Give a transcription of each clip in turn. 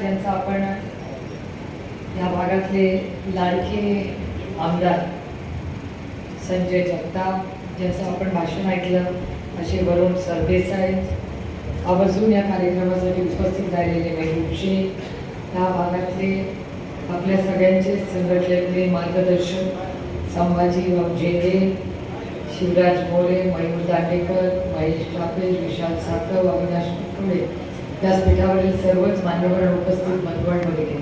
ज्यांचा आपण या भागातले लाडके आमदार संजय जगताप ज्यांचं आपण भाषण ऐकलं असे वरुण सरदेसाई आवर्जून या कार्यक्रमासाठी उपस्थित राहिलेले मेहबूब शेख या भागातले आपल्या सगळ्यांचे संघटनेतले मार्गदर्शक संभाजी झेंडे शिवराज मोरे मयूर दांडेकर महेश ठाकरे विशाल सातव अविनाश कुकडे व्यासपीठावरील सर्वच मान्यवर उपस्थित बंधुवान वगैरे.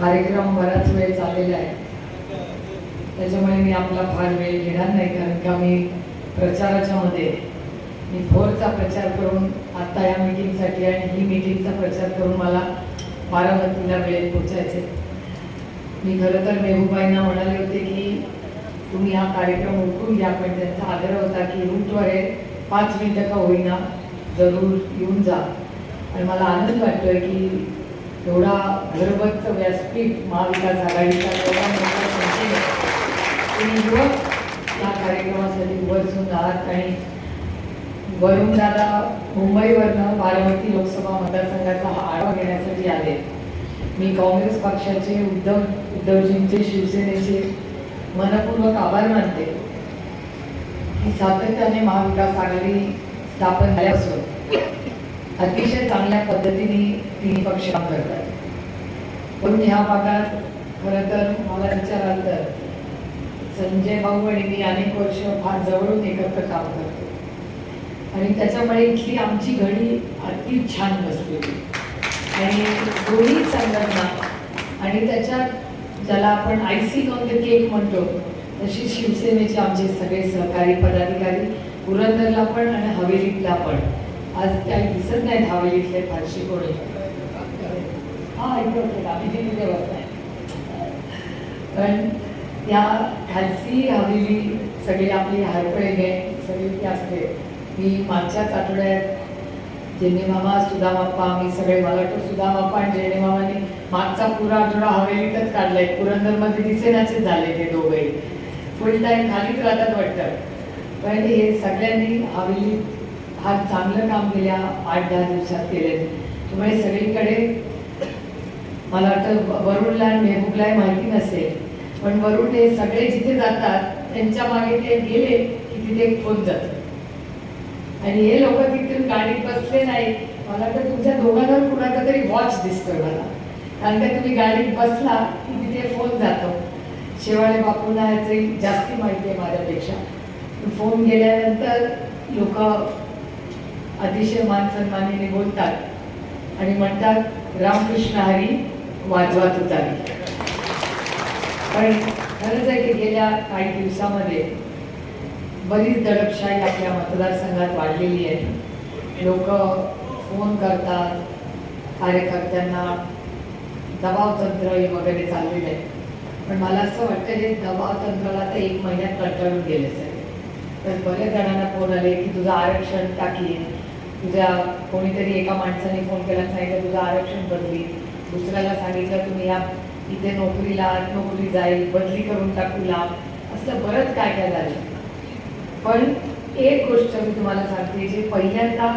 कार्यक्रम बराच वेळ चाललेला आहे. त्याच्यामुळे मी आपला फार वेळ घेणार नाही कारण का मी प्रचाराच्या मध्ये मी भोरचा प्रचार करून आत्ता या मीटिंगसाठी आणि ही मीटिंगचा प्रचार करून मला बारामतीला वेळेत पोचायचे मी खरं तर मेहूबाईंना म्हणाले होते की तुम्ही हा कार्यक्रम उरकून घ्या पण त्यांचा आग्रह होता की रूटवर आहे पाच मिनिटं का होईना जरूर येऊन जा. आणि मला आनंद वाटतोय की एवढा घरबद्ध व्यासपीठ महाविकास आघाडीचा एवढा मोठा संशय तुम्ही युवक या कार्यक्रमासाठी उभरसून आहात आणि वरून दादा मुंबईवरनं बारामती लोकसभा मतदारसंघाचा हा आढावा घेण्यासाठी आले. मी काँग्रेस पक्षाचे उद्धव उद्धवजींचे शिवसेनेचे मनपूर्वक आभार मानते. की सातत्याने महाविकास आघाडी स्थापन झाल्यापासून अतिशय चांगल्या पद्धतीने तिन्ही पक्ष काम करतात. पण ह्या भागात खरं तर मला विचाराल तर संजय भाऊ आणि मी अनेक वर्ष फार जवळून एकत्र काम करतो. आणि त्याच्यामुळे इथली आमची घडी अति छान बसलेली. आणि दोन्ही संघटना आणि त्याच्यात ज्याला आपण आयसिंग ऑन द केक म्हणतो तशी शिवसेनेचे आमचे सगळे सहकारी पदाधिकारी पुरंदरला पण आणि हवेलीतला पण. आज काही दिसत नाहीत इथले फारशी कोणी हा इथे आम्ही तिथे बसताय पण त्या खालची हवेली सगळी आपली हारपळे घे सगळी ती असते मी मागच्याच आठवड्यात जेणे मामा सुधा बाप्पा मी सगळे मला वाटतं सुधा बाप्पा आणि जेणे मामाने मागचा पुरा आठवडा हवेलीतच काढलाय पुरंदरमध्ये दिसेनाचेच झाले ते दोघे फुल टाईम खालीच राहतात वाटतं पण हे सगळ्यांनी हवेली फार चांगलं काम गेल्या आठ दहा दिवसात केले. त्यामुळे सगळीकडे मला वाटतं वरुणला आणि मेहबूबला माहिती नसेल. पण वरुण हे सगळे जिथे जातात त्यांच्या मागे ते गेले की तिथे एक फोन आणि हे लोक तिथून गाडीत बसले नाही मला तर तुमच्या दोघांवर कुणाचा तरी वॉच दिसतोय मला कारण का तुम्ही गाडीत बसला की तिथे फोन जातो. शेवाळे बापूंना याची जास्ती माहिती आहे माझ्यापेक्षा. फोन गेल्यानंतर लोक अतिशय मान सन्मानीने बोलतात आणि म्हणतात रामकृष्ण हरी वाजवात उतारी पण खरंच आहे की गेल्या काही दिवसामध्ये बरीच दडपशाही आपल्या मतदारसंघात वाढलेली आहे लोक फोन करतात कार्यकर्त्यांना दबाव तंत्र वगैरे चाललेलं आहे. पण मला असं वाटतं हे दबाव तंत्राला तर एक महिन्यात कंटाळून गेलेच आहे. तर बऱ्याच जणांना फोन आले की तुझं आरक्षण टाकली तुझ्या कोणीतरी एका माणसाने फोन केला सांगितलं तुझं आरक्षण बदली. दुसऱ्याला सांगितलं तुम्ही या इथे नोकरीला नोकरी जाईल बदली करून टाकू लाभ असलं बरंच काय काय झालं. पण एक गोष्ट मी तुम्हाला सांगते जे पहिल्यांदा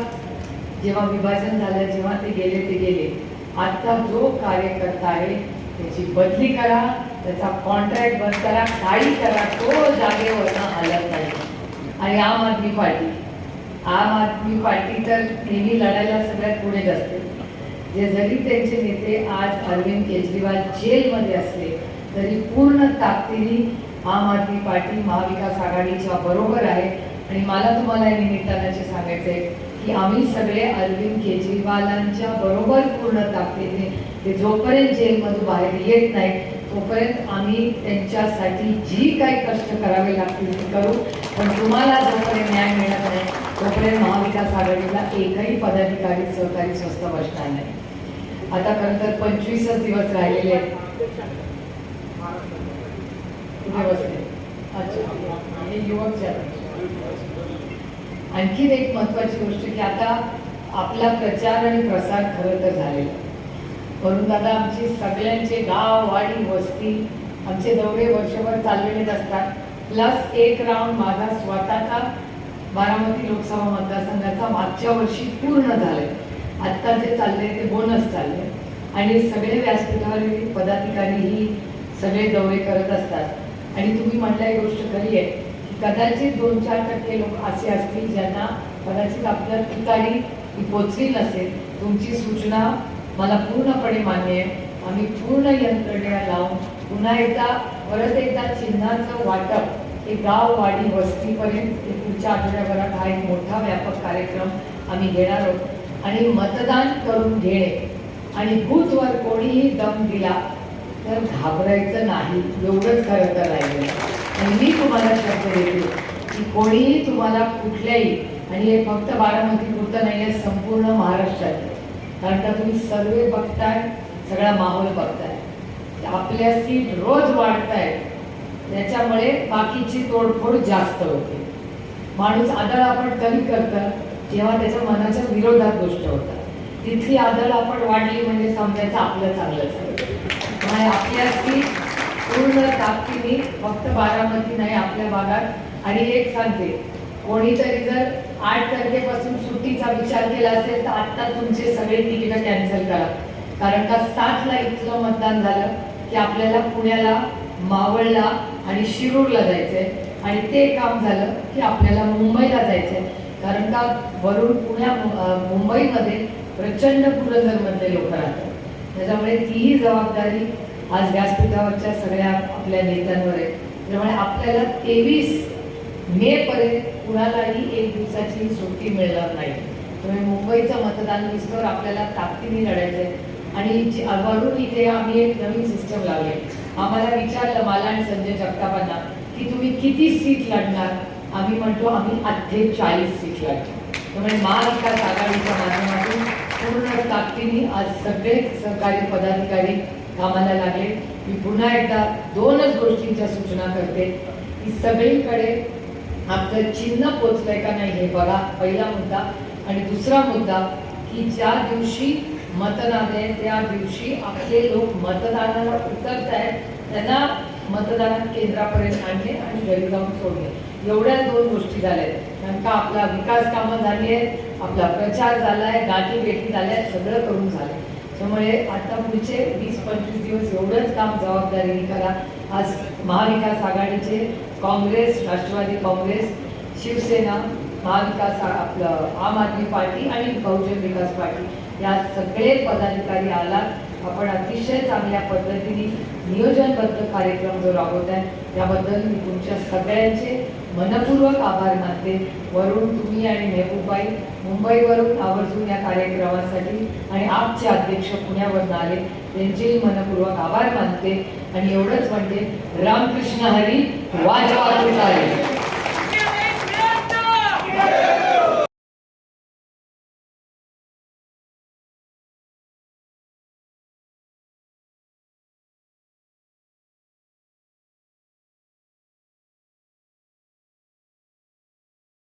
जेव्हा विभाजन झालं जेव्हा ते गेले ते गेले. आता जो कार्यकर्ता आहे त्याची बदली करा त्याचा कॉन्ट्रॅक्ट बंद करा काही करा तो जागेवरनं हलत नाही. आणि आम आदमी पार्टी. आम आदमी पार्टी तर नेहमी लढायला सगळ्यात पुढेच असते जे जरी त्यांचे नेते आज अरविंद केजरीवाल जेलमध्ये असले तरी पूर्ण ताकदीने आम आदमी पार्टी महाविकास आघाडीच्या बरोबर आहे. आणि मला तुम्हाला या निमित्ताने सांगायचं आहे की आम्ही सगळे अरविंद केजरीवालांच्या बरोबर पूर्ण ताकदीने ते जोपर्यंत जेलमधून बाहेर येत नाही तोपर्यंत आम्ही त्यांच्यासाठी जी काही कष्ट करावे लागतील ते करू. पण तुम्हाला जोपर्यंत न्याय मिळत नाही तोपर्यंत महाविकास आघाडीला एकही पदाधिकारी सहकारी स्वस्त बसणार नाही. आता खरं तर पंचवीसच दिवस राहिलेले आहेत. आणखीन एक महत्वाची गोष्ट की आता आपला प्रचार आणि प्रसार खरं तर झालेला म्हणून दादा आमची सगळ्यांचे गाव वाडी वस्ती आमचे दौरे वर्षभर चाललेलेच असतात. प्लस एक राऊंड माझा स्वतःचा बारामती लोकसभा मतदारसंघाचा मागच्या वर्षी पूर्ण झाले आत्ता जे चालले ते बोनस चालले आणि सगळे व्यासपीठावरील पदाधिकारीही सगळे दौरे करत असतात. आणि तुम्ही म्हटलं ही गोष्ट खरी आहे की कदाचित दोन चार टक्के लोक असे असतील ज्यांना कदाचित आपल्या ठिकाणी ती पोचली नसेल. तुमची सूचना मला पूर्णपणे मान्य आहे. आम्ही पूर्ण यंत्रणा लावून पुन्हा एकदा परत एकदा चिन्हाचं वाटप हे गाव वाडी वस्तीपर्यंत पुढच्या आठवड्याभरात हा एक मोठा व्यापक कार्यक्रम आम्ही घेणार आहोत. आणि मतदान करून घेणे आणि बूथवर कोणीही दम दिला तर घाबरायचं नाही. एवढंच खरं तर राहिलं. आणि मी तुम्हाला शब्द देते की कोणीही तुम्हाला कुठल्याही आणि हे फक्त बारामती पुरतं नाही आहे संपूर्ण महाराष्ट्रात कारण का तुम्ही सर्वे बघताय सगळा माहोल बघताय. आपल्या सीट रोज वाढत आहेत त्याच्यामुळे बाकीची तोडफोड जास्त होते. माणूस आदळ आपण कमी करतं? जेव्हा त्याच्या मनाच्या विरोधात गोष्ट होतात तिथली आदळ आपण वाढली म्हणजे समजायचं आपलं चांगलं चाललं त्यामुळे आपल्या पूर्ण ताकदीने फक्त बारामती नाही आपल्या भागात. आणि एक सांगते कोणीतरी जर आठ तारखेपासून सुट्टीचा विचार केला असेल तर आत्ता तुमचे सगळे तिकीटं कॅन्सल करा. कारण का सातला इथलं मतदान झालं की आपल्याला पुण्याला मावळला आणि शिरूरला जायचंय. आणि ते काम झालं की आपल्याला मुंबईला जायचंय. कारण का वरून पुण्या मुंबईमध्ये प्रचंड पुरंदरमधले लोक राहतात. त्याच्यामुळे तीही जबाबदारी आज व्यासपीठावरच्या सगळ्या आपल्या नेत्यांवर आहे. त्यामुळे आपल्याला तेवीस मे पर्यंत कुणालाही एक दिवसाची सुट्टी मिळणार नाही. त्यामुळे मुंबईचं मतदान विस्तार आपल्याला ताकदीने लढायचं आहे आणि वरून इथे आम्ही एक नवीन सिस्टम लावली आम्हाला विचारलं मला आणि संजय जगतापांना की तुम्ही किती सीट लढणार? आम्ही म्हटलो आम्ही अठ्ठेचाळीस सीट लढतो. त्यामुळे महाविकास आघाडीच्या माध्यमातून पूर्ण ताकदीने आज सगळे सरकारी पदाधिकारी कामाला लागले. मी पुन्हा एकदा दोनच गोष्टींच्या सूचना करते की सगळीकडे आपलं चिन्ह पोचलंय का नाही हे बघा. पहिला मुद्दा. आणि दुसरा मुद्दा की ज्या दिवशी मतदान आहे त्या दिवशी आपले लोक मतदानाला उतरत आहेत त्यांना मतदान केंद्रापर्यंत आणले आणि घरी जाऊन सोडणे एवढ्या दोन गोष्टी झाल्या आहेत कारण का आपला विकास कामं झाली आहेत आपला प्रचार झाला आहे गाठी भेटी झाल्या आहेत सगळं करून झालं त्यामुळे आता पुढचे वीस पंचवीस दिवस एवढंच काम जबाबदारीने करा. आज महाविकास आघाडीचे काँग्रेस राष्ट्रवादी काँग्रेस शिवसेना महाविकास आपलं आम आदमी पार्टी आणि बहुजन विकास पार्टी या सगळे पदाधिकारी आलात. आपण अतिशय चांगल्या पद्धतीने नियोजनबद्ध कार्यक्रम जो राबवत आहे त्याबद्दल मी तुमच्या सगळ्यांचे मनपूर्वक आभार मानते. वरून तुम्ही आणि मेहबूबाई मुंबईवरून आवर्जून या कार्यक्रमासाठी आणि आपचे अध्यक्ष पुण्यावरून आले त्यांचेही मनपूर्वक आभार मानते. आणि एवढंच म्हणते रामकृष्ण हरी वाजवा